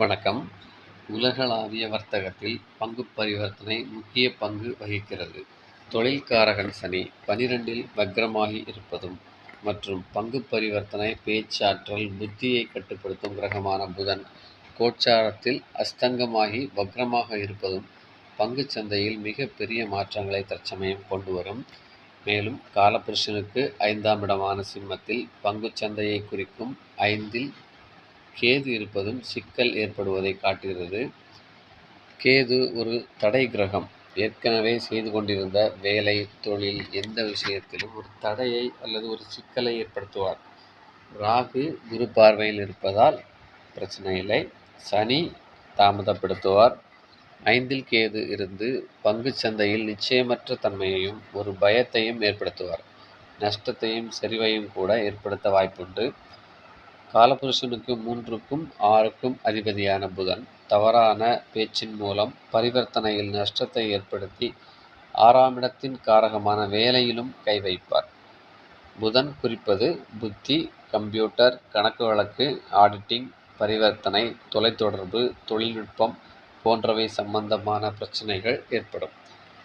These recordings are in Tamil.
வணக்கம் உலகளாவிய வர்த்தகத்தில் பங்கு பரிவர்த்தனை முக்கிய பங்கு வகிக்கிறது. தொழில்காரகன் சனி பனிரெண்டில் வக்ரமாகி இருப்பதும் மற்றும் பங்கு பரிவர்த்தனை பேச்சாற்றல் புத்தியை கட்டுப்படுத்தும் கிரகமான புதன் கோச்சாரத்தில் அஸ்தங்கமாகி வக்ரமாக இருப்பதும் பங்குச் சந்தையில் மிகப்பெரிய மாற்றங்களை தற்சமயம் கொண்டு வரும். மேலும் காலபுருஷனுக்கு ஐந்தாம் இடமான சிம்மத்தில் பங்குச் சந்தையைக் குறிக்கும் ஐந்தில் கேது இருப்பதும் சிக்கல் ஏற்படுவதை காட்டுகிறது. கேது ஒரு தடை கிரகம். ஏற்கனவே செய்து கொண்டிருந்த வேலை, தொழில் எந்த விஷயத்திலும் ஒரு தடையை அல்லது ஒரு சிக்கலை ஏற்படுத்துவார். ராகு குரு பார்வையில் இருப்பதால் பிரச்சனை இல்லை. சனி தாமதப்படுத்துவார். ஐந்தில் கேது இருந்து பங்குச் சந்தையில் நிச்சயமற்ற தன்மையையும் ஒரு பயத்தையும் ஏற்படுத்துவார். நஷ்டத்தையும் சரிவையும் கூட ஏற்படுத்த வாய்ப்புண்டு. காலபுருஷனுக்கு மூன்றுக்கும் ஆறுக்கும் அதிபதியான புதன் தவறான பேச்சின் மூலம் பரிவர்த்தனையில் நஷ்டத்தை ஏற்படுத்தி ஆறாமிடத்தின் காரகமான வேலையிலும் கை வைப்பார். புதன் குறிப்பது புத்தி, கம்ப்யூட்டர், கணக்கு வழக்கு, ஆடிட்டிங், பரிவர்த்தனை, தொலைத்தொடர்பு, தொழில்நுட்பம் போன்றவை சம்பந்தமான பிரச்சனைகள் ஏற்படும்.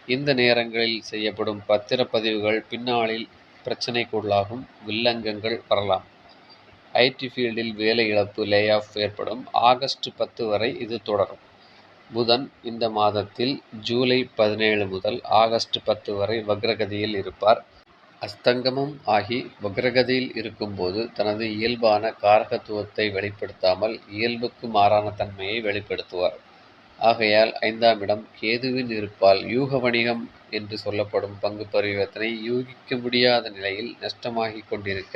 இந்த நேரங்களில் செய்யப்படும் பத்திரப்பதிவுகள் பின்னாளில் பிரச்சனைக்குள்ளாகும் வில்லங்கங்கள் வரலாம். ஐடி ஃபீல்டில் வேலை இழப்பு லே ஆஃப் ஏற்படும். ஆகஸ்ட் பத்து வரை இது தொடரும். புதன் இந்த மாதத்தில் ஜூலை பதினேழு முதல் ஆகஸ்ட் பத்து வரை வக்ரகதியில் இருப்பார். அஸ்தங்கமும் ஆகி வக்ரகதியில் இருக்கும்போது தனது இயல்பான காரகத்துவத்தை வெளிப்படுத்தாமல் இயல்புக்கு மாறான தன்மையை வெளிப்படுத்துவார். ஆகையால் ஐந்தாம் இடம் கேதுவின் இருப்பால் யூக வணிகம் என்று சொல்லப்படும் பங்கு பரிவர்த்தனை யூகிக்க முடியாத நிலையில் நஷ்டமாகிக் கொண்டிருக்க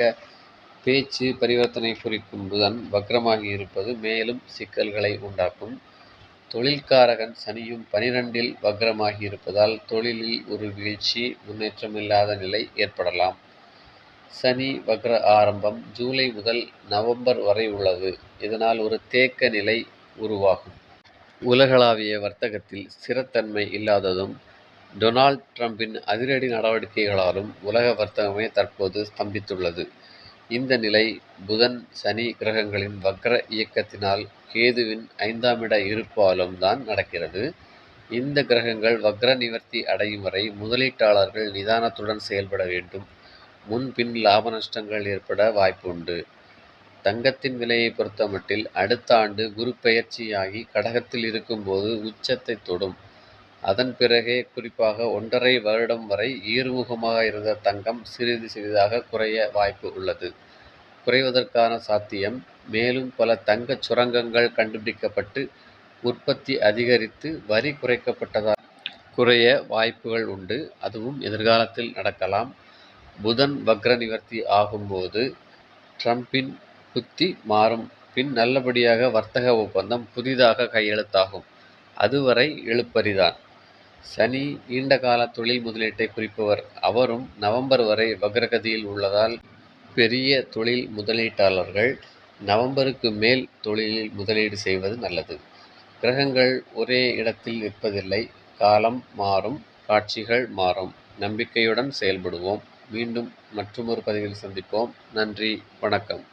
பேச்சு, பரிவர்த்தனை குறிக்கும் புதன் வக்ரமாகி இருப்பது மேலும் சிக்கல்களை உண்டாக்கும். தொழில்காரகன் சனியும் பனிரெண்டில் வக்ரமாகி இருப்பதால் தொழிலில் ஒரு வீழ்ச்சி, முன்னேற்றமில்லாத நிலை ஏற்படலாம். சனி வக்ர ஆரம்பம் ஜூலை முதல் நவம்பர் வரை உள்ளது. இதனால் ஒரு தேக்க நிலை உருவாகும். உலகளாவிய வர்த்தகத்தில் ஸ்திரத்தன்மை இல்லாததும் டொனால்ட் ட்ரம்பின் அதிரடி நடவடிக்கைகளாலும் உலக வர்த்தகமே தற்போது ஸ்தம்பித்துள்ளது. இந்த நிலை புதன், சனி கிரகங்களின் வக்ர இயக்கத்தினால் கேதுவின் ஐந்தாம் இட இருப்பாலும் தான் நடக்கிறது. இந்த கிரகங்கள் வக்ர நிவர்த்தி அடையும் வரை முதலீட்டாளர்கள் நிதானத்துடன் செயல்பட வேண்டும். முன்பின் லாப நஷ்டங்கள் ஏற்பட வாய்ப்புண்டு. தங்கத்தின் விலையைப் பொறுத்தமட்டில் அடுத்த ஆண்டு குரு பெயர்ச்சியாகி கடகத்தில் இருக்கும்போது உச்சத்தை தொடும். அதன் பிறகே குறிப்பாக ஒன்றரை வருடம் வரை ஏறுமுகமாக இருந்த தங்கம் சிறிது சிறிதாக குறைய வாய்ப்பு உள்ளது. குறைவதற்கான சாத்தியம் மேலும் பல தங்கச் சுரங்கங்கள் கண்டுபிடிக்கப்பட்டு உற்பத்தி அதிகரித்து வரி குறைக்கப்பட்டதால் குறைய வாய்ப்புகள் உண்டு. அதுவும் எதிர்காலத்தில் நடக்கலாம். புதன் வக்ர நிவர்த்தி ஆகும்போது ட்ரம்பின் புத்தி மாறும். பின் நல்லபடியாக வர்த்தக ஒப்பந்தம் புதிதாக கையெழுத்தாகும். அதுவரை இழுபறிதான். சனி நீண்டகால தொழில் முதலீட்டை குறிப்பவர். அவரும் நவம்பர் வரை வக்ரகதியில் உள்ளதால் பெரிய தொழில் முதலீட்டாளர்கள் நவம்பருக்கு மேல் தொழிலில் முதலீடு செய்வது நல்லது. கிரகங்கள் ஒரே இடத்தில் நிற்பதில்லை. காலம் மாறும். காட்சிகள் மாறும். நம்பிக்கையுடன் செயல்படுவோம். மீண்டும் மற்றுமொரு பதிவில் சந்திப்போம். நன்றி, வணக்கம்.